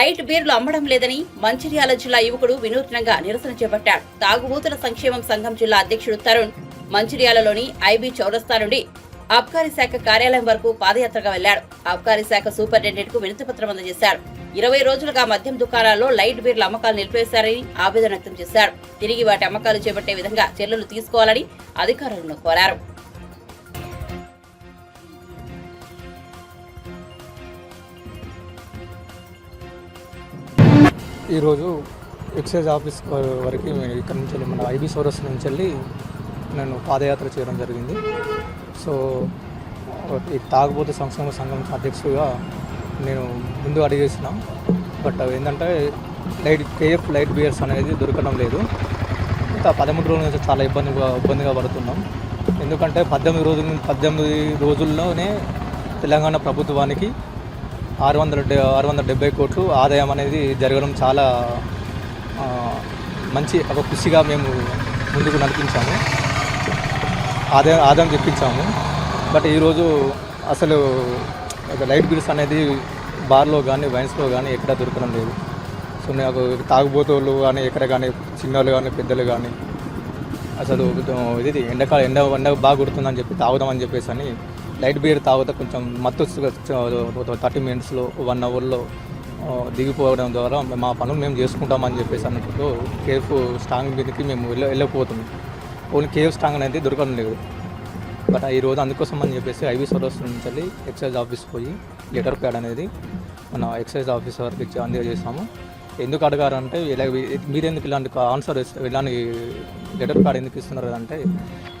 Light బీర్లు అమ్మడం లేదని మంచిర్యాల జిల్లా యువకుడు వినూత్నంగా నిరసన చేపట్టాడు. తాగుబోతుల సంక్షేమం సంఘం జిల్లా అధ్యక్షుడు తరుణ్ మంచిర్యాలలోని ఐబీ చౌరస్తా నుండి ఆబ్కారీ శాఖ కార్యాలయం వరకు పాదయాత్రగా వెళ్ళాడు ఆబ్కారీ శాఖ సూపరింటెండెంట్కు వినతిపత్రం అందజేశారు. ఇరవై రోజులుగా మద్యం దుకాణాల్లో లైట్ బీర్ల అమ్మకాలు నిలిపేశారని ఆవేదన వ్యక్తం చేశారు. తిరిగి వాటి అమ్మకాలు చేపట్టే విధంగా చర్యలు తీసుకోవాలని అధికారులను కోరారు. ఈరోజు ఎక్సైజ్ ఆఫీస్ వరకు ఇక్కడ నుంచి వెళ్ళి మన ఐబీ సోరస్ నుంచి వెళ్ళి నేను పాదయాత్ర చేయడం జరిగింది. సో ఈ తాగుబోతు సంక్షేమ సంఘం అధ్యక్షుడిగా నేను ముందు అడిగేసిన బట్ ఏంటంటే లైట్ కేఎఫ్ లైట్ బియర్స్ అనేది దొరకడం లేదు. ఇంకా పదమూడు రోజుల నుంచి చాలా ఇబ్బందిగా ఇబ్బందిగా పడుతున్నాం. ఎందుకంటే పద్దెనిమిది రోజుల పద్దెనిమిది రోజుల్లోనే తెలంగాణ ప్రభుత్వానికి ఆరు వందల డె- ఆరు వందల డెబ్బై కోట్లు ఆదాయం అనేది జరగడం చాలా మంచి ఒక కృషిగా మేము ముందుకు నడిపించాము. ఆదాయం ఆదాయం తెప్పించాము. బట్ ఈరోజు అసలు లైట్ బిల్స్ అనేది బార్లో కానీ వైన్స్లో కానీ ఎక్కడ దొరకడం లేదు. సో నాకు తాగుబోతులు కానీ ఎక్కడ కానీ చిన్నలు కానీ పెద్దలు కానీ అసలు ఇది ఎండకాలం ఎండ ఎండ బాగా కొడుతుందని చెప్పి తాగుదామని చెప్పేసి అని లైట్ బీర్ తాగితే కొంచెం మత్తు థర్టీ మినిట్స్లో వన్ అవర్లో దిగిపోవడం ద్వారా మా పనులు మేము చేసుకుంటామని చెప్పేసి అన్నప్పుడు కేఫ్ స్ట్రాంగ్ మీదకి మేము వెళ్ళ వెళ్ళిపోతున్నాం ఓన్లీ కేఫ్ స్ట్రాంగ్ అనేది దొరకడం లేదు. బట్ ఈ రోజు అందుకోసం అని చెప్పేసి ఐవీ సర్వస్ నుంచి వెళ్ళి ఎక్సైజ్ ఆఫీస్ పోయి లెటర్ ప్యాడ్ అనేది మన ఎక్సైజ్ ఆఫీసర్కి ఇచ్చి అందజేసాము. ఎందుకు అడగారంటే ఇలా మీరు ఎందుకు ఇలాంటి ఆన్సర్ ఇలాంటి లెటర్ ప్యాడ్ ఎందుకు ఇస్తున్నారు అంటే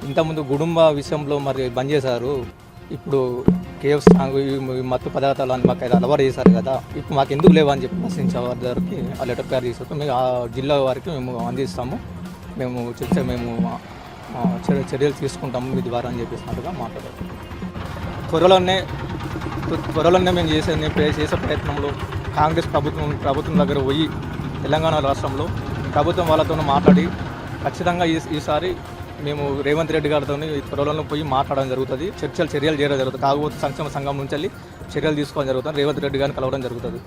ఇంతకుముందు కుటుంబ విషయంలో మరి బంద్ చేశారు. ఇప్పుడు కేఎఫ్ సాంగ్ మత్తు పదార్థాలు అని మాకు అలవాటు చేశారు కదా ఇప్పుడు మాకు ఎందుకు లేవు అని చెప్పి ప్రశ్నించే వారి దగ్గరికి ఆ లెటర్ తయారు తీసుకుంటాం మేము ఆ జిల్లా వారికి మేము అందిస్తాము. మేము చర్చ మేము చర్య- చర్యలు తీసుకుంటాము మీ ద్వారా అని చెప్పేసినట్టుగా మాట్లాడారు త్వరలోనే త్వరలోనే మేము చేసే నేను ప్రే- చేసే ప్రయత్నంలో కాంగ్రెస్ ప్రభుత్వం ప్రభుత్వం దగ్గర పోయి తెలంగాణ రాష్ట్రంలో ప్రభుత్వం వాళ్ళతో మాట్లాడి ఖచ్చితంగా ఈ ఈసారి మేము రేవంత్ రెడ్డి గారితో త్వరలో పోయి మాట్లాడడం జరుగుతుంది. చర్చలు చర్యలు చేయడం జరుగుతుంది. కాకపోతే సంక్షేమ సంఘం నుంచి చర్యలు తీసుకోవడం జరుగుతుంది. రేవంత్ రెడ్డి గారిని కలవడం జరుగుతుంది.